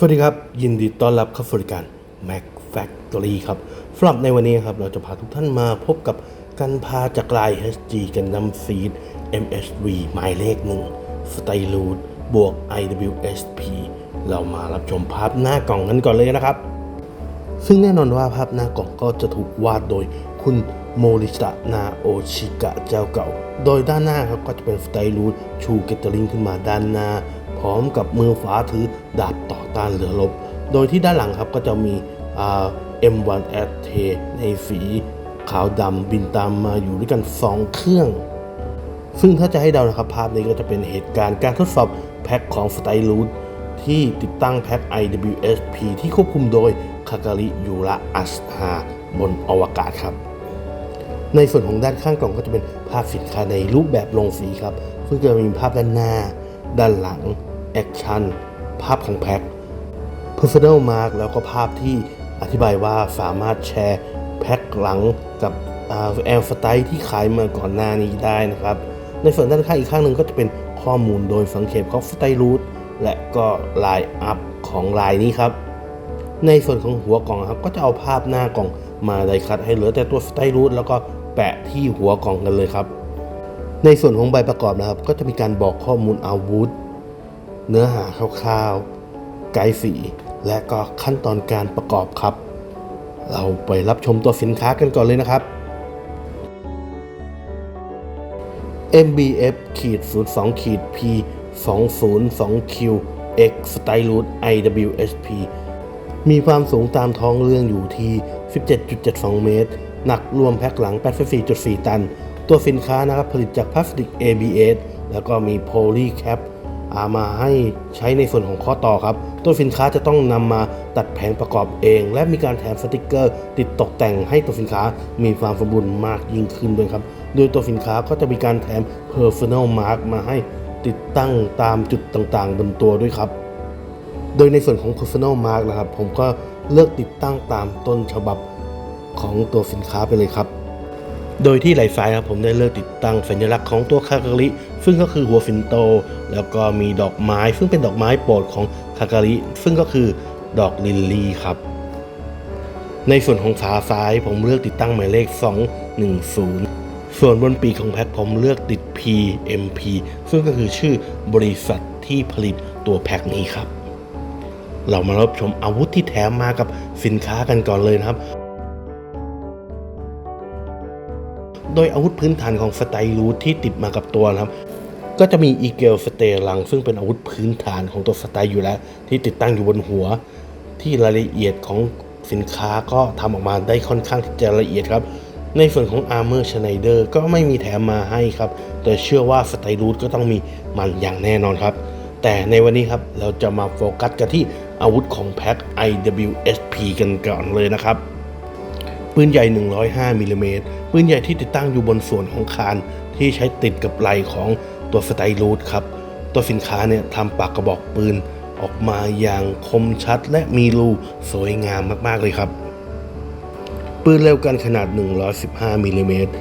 สวัสดีครับ ยินดีต้อนรับเข้าสู่รายการ Mac Factory ครับสำหรับในวันนี้ครับ เราจะพาทุกท่านมาพบกับการพาจากลาย HG กันนำซีด MSV หมายเลขหนึ่งสไตลูดบวก IWSP เรามารับชมภาพหน้ากล่องกันก่อนเลยนะครับ ซึ่งแน่นอนว่าภาพหน้ากล่องก็จะถูกวาดโดยคุณโมริตะนาโอชิกะเจ้าเก่า โดยด้านหน้าครับก็จะเป็นสไตลูดชูเกตเตอริงขึ้นมาด้านหน้า พร้อมกับมือฝาถือดาบต่อต้านเรือรบ โดยที่ด้านหลังครับก็จะมีอ่า M1 a t ในสีขาวดำบินตามมาอยู่ด้วยกัน 2 เครื่อง ซึ่งถ้าจะให้เดานะครับ ภาพนี้ก็จะเป็นเหตุการณ์การทดสอบแพ็คของสไตลูดที่ติดตั้งแพ็ค IWSP ที่ควบคุมโดยคาการิยูระอัสฮาบนอวกาศครับ ในส่วนของด้านข้างกล่องก็จะเป็นภาพสินค้าในรูปแบบลงสีครับ ซึ่งจะมีภาพด้านหน้า ด้านหลัง แอคชั่น ภาพของแพ็ค Personal Mark แล้วก็ภาพที่อธิบายว่าสามารถแชร์แพ็คหลังกับแอลสไตล์ที่ขายมาก่อนหน้านี้ได้นะครับ ในส่วนด้านข้างอีกข้างหนึ่งก็จะเป็นข้อมูลโดยสังเขปของสไตล์รูทและก็ไลน์อัพของลายนี้ครับ ในส่วนของหัวกล่องครับก็จะเอาภาพหน้ากล่องมาไดคัดให้เหลือแต่ตัวสไตล์รูทแล้วก็แปะที่หัวกล่องกันเลยครับ ในส่วนของใบประกอบนะครับ ก็จะมีการบอกข้อมูลอาวุธ เนื้อหาคร่าวๆ ไกด์สี และก็ขั้นตอนการประกอบครับ เราไปรับชมตัวสินค้ากันก่อนเลยนะครับ MBF ขีด02ขีด P 202 Q X Stylus IWSP มีความสูงตามท้องเรื่องอยู่ที่ 17.72 เมตร หนักรวมแพ็คหลัง 84.4 ตัน ตัวสินค้านะครับผลิตจากพลาสติก ABS แล้วก็มีโพลีแคปามาให้ใช้ในส่วนของข้อต่อครับ ตัวสินค้าจะต้องนำมาตัดแผงประกอบเอง และมีการแถมสติกเกอร์ ติดตกแต่งให้ตัวสินค้ามีความสมบูรณ์มากยิ่งขึ้นด้วยครับ โดยตัวสินค้าก็จะมีการแถม Personal Mark มาให้ติดตั้งตามจุดต่างๆ บนตัวด้วยครับ โดยในส่วนของ Personal Mark นะครับ ผมก็เลือกติดตั้งตามต้นฉบับของตัวสินค้าไปเลยครับ โดยที่ไหล่ซ้ายครับผมได้เลือกติดตั้งสัญลักษณ์ของตัวคาการิซึ่งก็คือหัวฟินโต แล้วก็มีดอกไม้ ซึ่งเป็นดอกไม้โปรดของคาการิซึ่งก็คือดอกลิลลี่ครับ ในส่วนของขาซ้ายผมเลือกติดตั้งหมายเลข 210 ส่วนบนปีกของแพ็คผมเลือกติด PMP ซึ่งก็คือชื่อบริษัทที่ผลิตตัวแพ็คนี้ครับ เรามารับชมอาวุธที่แถมมากับสินค้ากันก่อนเลยนะครับ โดยอาวุธพื้นฐานของสไตลูทที่ติดมากับตัวนะครับ ก็จะมีอีเกลสเตลัง ซึ่งเป็นอาวุธพื้นฐานของตัวสไตล์อยู่แล้ว ที่ติดตั้งอยู่บนหัว ที่รายละเอียดของสินค้าก็ทำออกมาได้ค่อนข้างที่จะละเอียดครับ ในส่วนของ Armor Schneider ก็ไม่มีแถมมาให้ครับ แต่เชื่อว่าสไตลูทก็ต้องมีมันอย่างแน่นอนครับ แต่ในวันนี้ครับเราจะมาโฟกัสกันที่อาวุธของแพ็ค IWSP กันก่อนเลยนะครับ ปืนใหญ่ 105มิลลิเมตรปืนใหญ่ที่ติดตั้งอยู่บนส่วนของคานที่ใช้ติดกับไหล่ของตัวสไตลูดครับ ตัวสินค้าเนี่ยทำปากกระบอกปืนออกมาอย่างคมชัดและมีรูสวยงามมากๆเลยครับ ปืนเร็วกันขนาด 115มิลลิเมตร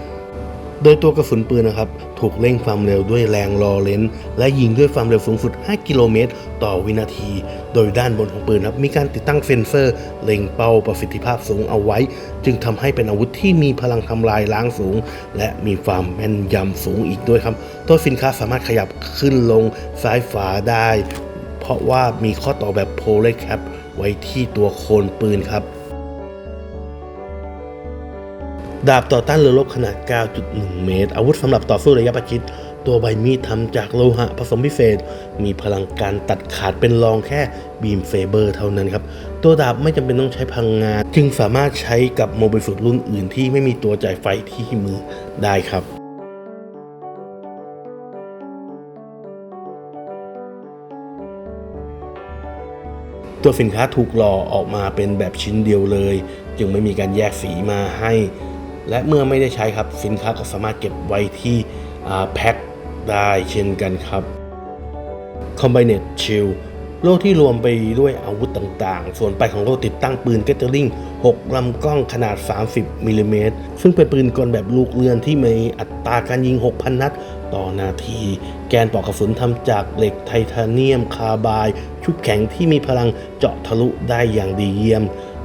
โดยตัวกระสุนปืนนะครับ ถูกเร่งความเร็วด้วยแรงลอเลนส์และยิงด้วยความเร็วสูงสุด 5 กิโลเมตร ต่อวินาที โดยด้านบนของปืนครับมีการติดตั้งเซ็นเซอร์ เล็งเป้าประสิทธิภาพสูงเอาไว้ จึงทำให้เป็นอาวุธที่มีพลังทำลายล้างสูง และมีความแม่นยำสูงอีกด้วยครับ ตัวสินค้าสามารถขยับขึ้นลงซ้ายฝาได้ เพราะว่ามีข้อต่อแบบโพล y แคปไว้ที่ตัวโคนปืนครับ ดาบต่อต้านเรือรบขนาด 9.1 เมตร อาวุธสำหรับต่อสู้ระยะประชิด ตัวใบมีดทำจากโลหะผสมพิเศษ มีพลังการตัดขาดเป็นรองแค่บีมเซเบอร์เท่านั้นครับ ตัวดาบไม่จำเป็นต้องใช้พลังงาน จึงสามารถใช้กับโมบิลสุดรุ่นอื่นที่ไม่มีตัวจ่ายไฟที่มือได้ครับตัวสินค้าถูกหล่อออกมาเป็นแบบชิ้นเดียวเลย จึงไม่มีการแยกสีมาให้ และเมื่อไม่ได้ใช้ครับสินค้าก็สามารถเก็บไว้ที่แพ็คได้เช่นกันครับ Combined Shield โล่ที่รวมไปด้วยอาวุธต่างๆ ส่วนปลายของโล่ติดตั้งปืนเกตเตอร์ลิง6 ลำกล้องขนาด 30 มิลลิเมตร ซึ่งเป็นปืนกลแบบลูกเรือนที่มีอัตราการยิง 6,000 นัดต่อนาที แกนปลอกกระสุนทำจากเหล็กไทเทเนียมคาร์บาย ชุดแข็งที่มีพลังเจาะทะลุได้อย่างดีเยี่ยม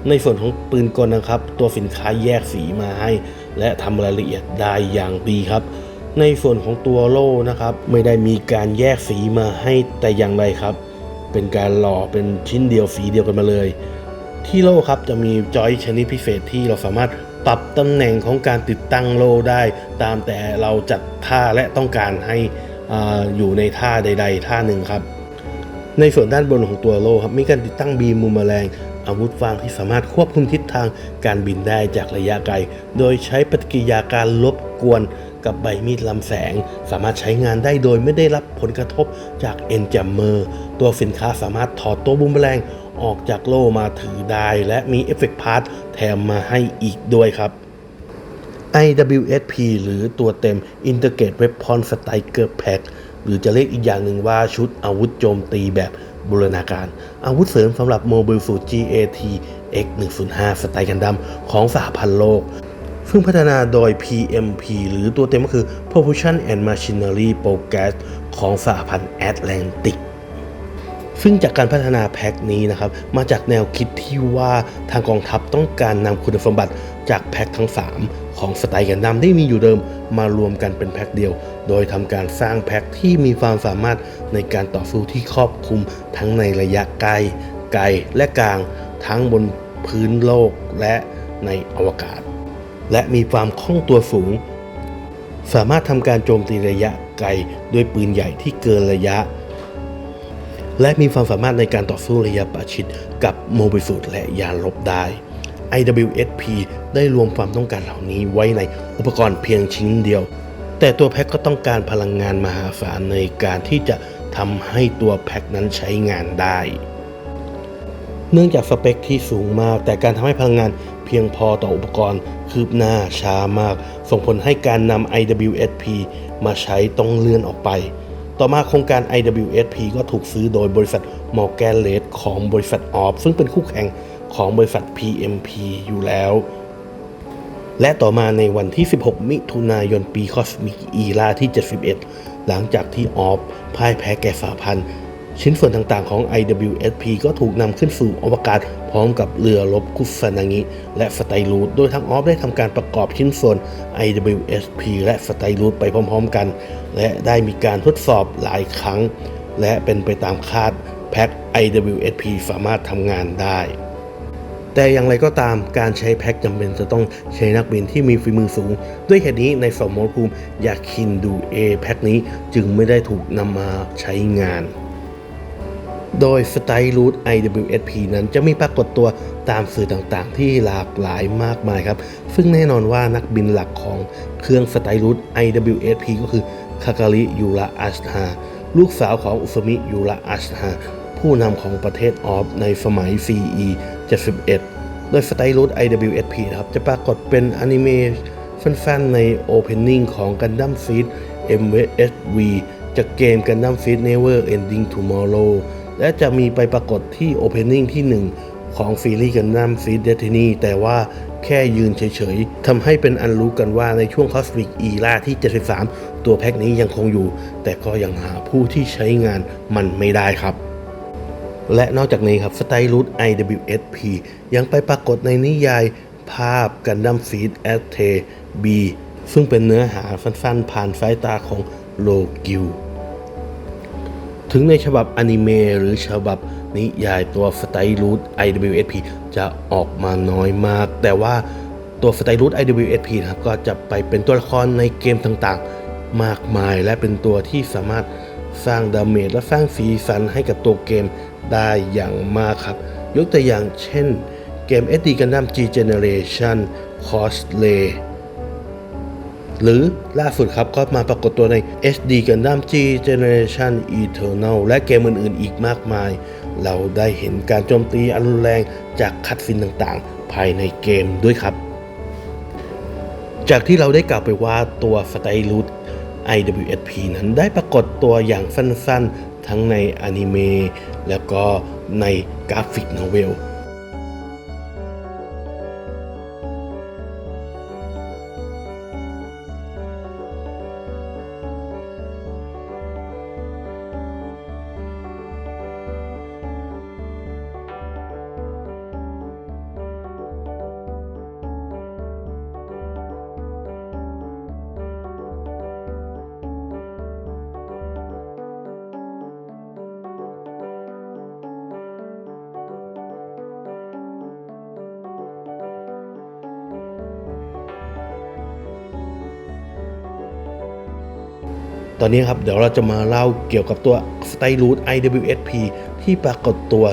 ในส่วนของปืนกลนะครับ ตัวสินค้าแยกสีมาให้ และทำรายละเอียดได้อย่างดีครับ ในส่วนของตัวโล่นะครับ ไม่ได้มีการแยกสีมาให้แต่อย่างใดครับ เป็นการหล่อเป็นชิ้นเดียวสีเดียวกันมาเลย ที่โล่ครับจะมีจอยชนิดพิเศษที่เราสามารถปรับตำแหน่งของการติดตั้งโล่ได้ ตามแต่เราจัดท่าและต้องการให้ออยู่ในท่าใด ๆ ท่าหนึ่งครับ ในส่วนด้านบนของตัวโล่ครับมีการติดตั้งบีมมุมแมลง อาวุธฟางที่สามารถควบคุมทิศทางการบินได้จากระยะไกล โดยใช้ปฏิกิริยาการลบกวนกับใบมีดลำแสง สามารถใช้งานได้โดยไม่ได้รับผลกระทบจากเอ็นจัมเมอร์ ตัวสินค้าสามารถถอดตัวบูมแมลงออกจากโล่มาถือได้ และมีเอฟเฟกต์พาร์ทแถมมาให้อีกด้วยครับ IWSP หรือตัวเต็ม Integrated Weapon Striker Pack หรือจะเรียกอีกอย่างหนึ่งว่าชุดอาวุธโจมตีแบบ บูรณาการ อาวุธเสริมสำหรับโมบิลสูตร GAT X105 สไตล์กันดั้มของสหพันธ์โลก ซึ่งพัฒนาโดย PMP หรือตัวเต็มก็คือ Propulsion and Machinery Progress ของสหพันธ์แอตแลนติก ซึ่งจากการพัฒนาแพ็คนี้นะครับมาจากแนวคิดที่ว่าทางกองทัพต้องการนำคุณสมบัติจากแพ็คทั้ง 3 ของสไตล์กันดั้มที่มีอยู่เดิมมารวมกันเป็นแพ็คเดียว โดยทำการสร้างแพ็คที่มีความสามารถในการต่อสู้ที่ครอบคลุมทั้งในระยะไกลไกลและกลางทั้งบนพื้นโลกและในอวกาศ และมีความคล่องตัวสูง สามารถทำการโจมตีระยะไกลด้วยปืนใหญ่ที่เกินระยะ และมีความสามารถในการต่อสู้ระยะประชิดกับโมบิสูตและยานลบได้ IWSP ได้รวมความต้องการเหล่านี้ไว้ในอุปกรณ์เพียงชิ้นเดียว แต่ตัวแพ็คก็ต้องการพลังงานมหาศาลในการที่จะทำให้ตัวแพ็คนั้นใช้งานได้ เนื่องจากสเปคที่สูงมาก แต่การทำให้พลังงานเพียงพอต่ออุปกรณ์คืบหน้าช้ามาก ส่งผลให้การนำ IWSP มาใช้ต้องเลื่อนออกไป ต่อมาโครงการ IWSP ก็ถูกซื้อโดยบริษัท Morgan r a d ของบริษัทออฟซึ่งเป็นคู่แข่งของบริษัท PMP อยู่แล้ว และต่อมาในวันที่ 16 มิถุนายนปีคอสมิกอีราที่ 71 หลังจากที่ออฟพ่ายแพ้แก่สาพันธ์ ชิ้นส่วนต่างๆของ IWSP ก็ถูกนำขึ้นสู่อวกาศพร้อมกับเรือรบคุสนางิและสไตรูดโดยทางออฟได้ทำการประกอบชิ้นส่วน IWSP และสไตรูดไปพร้อมๆกัน และได้มีการทดสอบหลายครั้ง และเป็นไปตามคาดแพ็ค IWSP สามารถทำงานได้แต่อย่างไรก็ตามการใช้แพ็คจำเป็นจะต้องใช้นักบินที่มีฝีมือสูง ด้วยเหตุนี้ในสมรภูมิยาคินดูเอแพ็คนี้จึงไม่ได้ถูกนำมาใช้งาน โดย s t y l e Root IWSP นั้นจะมีปรากฏตัวตามสื่อต่างๆ ที่หลากหลายมากมายครับ ซึ่งแน่นอนว่านักบินหลักของเครื่อง s t y l e Root IWSP ก็คือคาการิยูระอัสฮาลูกสาวของอุสมิยูระอัสฮาผู้นำของประเทศออฟในสมัย CE 71 โดย s t y l e Root IWSP นะครับจะปรากฏเป็นอนิเมะสั้นๆใน Opening ของ Gundam Seed MSV จากเกม Gundam Seed Never Ending Tomorrow และจะมีไปปรากฏที่ Opening ที่ 1 ของซีรีส์ Gundam Seed Destiny แต่ว่าแค่ยืนเฉยๆทำให้เป็นอันรู้กันว่าในช่วง Cosmic Era ที่ 73 ตัวแพ็กนี้ยังคงอยู่ แต่ก็ยังหาผู้ที่ใช้งานมันไม่ได้ครับและนอกจากนี้ครับสไตลูด IWSP ยังไปปรากฏในนิยายภาพกันดั้มฟีดแอตเทบีซึ่งเป็นเนื้อหาสั้นๆ ผ่านสายตาของโลกิว ถึงในฉบับอนิเมะหรือฉบับนิยายตัวสไตลูด IWSP จะออกมาน้อยมาก แต่ว่าตัวสไตลูด IWSP นะครับก็จะไปเป็นตัวละครในเกมต่างๆ มากมาย และเป็นตัวที่สามารถสร้างดาเมจและสร้างสีสันให้กับตัวเกมได้อย่างมากครับ ยกตัวอย่างเช่นเกม SD Gundam G Generation Cosplay หรือล่าสุดครับก็มาปรากฏตัวใน SD Gundam G Generation Eternal และเกมอื่น ๆ อีกมากมาย เราได้เห็นการโจมตีอันรุนแรงจากคัดซินต่างๆ ภายในเกมด้วยครับ จากที่เราได้กล่าวไปว่าตัวสไตลูด IWSP นั้นได้ปรากฏตัวอย่างสั้น ๆ ทั้งในอนิเมะแล้วก็ในกราฟิกโนเวล ตอนนี้ครับเดี๋ยวเราจะมาเล่าเกี่ยวกับตัว s t y l o o t IWSP ที่ปรากฏตัว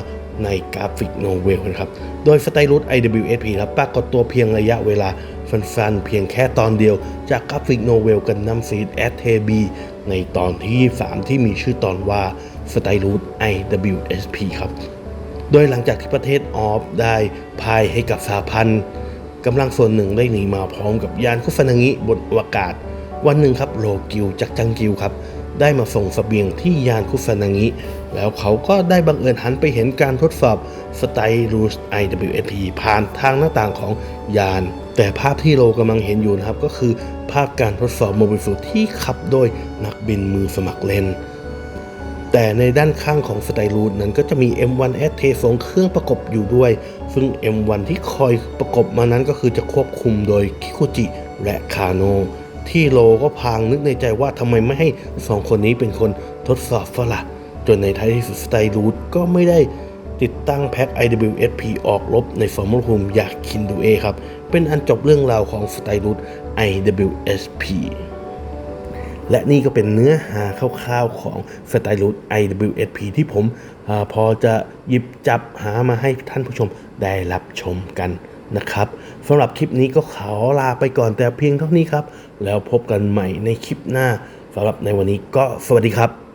ในกราฟิกโนเวลนะครับ โดย s t y l o o t IWSP ครับปรากฏตัวเพียงระยะเวลาสั้นๆเพียงแค่ตอนเดียวจากกราฟิกโนเวลกันน้ำซีดแอทเทบีในตอนที่ 3 ที่มีชื่อตอนว่า s t y l o o t IWSP ครับ โดยหลังจากที่ประเทศออฟได้พายให้กับสหพันธ์กำลังส่วนหนึ่งได้หนีมาพร้อมกับยานคุฟานางิบนอวกาศ วันหนึ่งครับโลกิวจากจังกิวครับได้มาส่งสเสบียงที่ยานคุฟานางิแล้วเขาก็ได้บังเอิญหันไปเห็นการทดสอบสไตลูส IWSP ผ่านทางหน้าต่างของยาน แต่ภาพที่โลกำลังเห็นอยู่นะครับ ก็คือภาพการทดสอบโมบิลสูที่ขับโดยนักบินมือสมัครเล่น แต่ในด้านข้างของสไตลูดนั้นก็จะมี M1 s t สองเครื่องประกบอยู่ด้วย ซึ่ง M1 ที่คอยประกบมานั้นก็คือจะควบคุมโดยคิคุจิและคาโน ที่โลก็พางนึกในใจว่าทำไมไม่ให้สองคนนี้เป็นคนทดสอบฝรั่งจนในท้ายที่สุดสไตลูดก็ไม่ได้ติดตั้งแพ็ค IWSP ออกรบในฟอร์มูล o ูมอยากคินดูเอครับ เป็นอันจบเรื่องราวของสไตลูด IWSP และนี่ก็เป็นเนื้อหาคร่าวๆของ s t y l u s IWSP ที่ผมอพอจะหยิบจับหามาให้ท่านผู้ชมได้รับชมกัน นะครับสำหรับคลิปนี้ก็ขอลาไปก่อนแต่เพียงเท่านี้ครับ แล้วพบกันใหม่ในคลิปหน้าสำหรับในวันนี้ก็สวัสดีครับ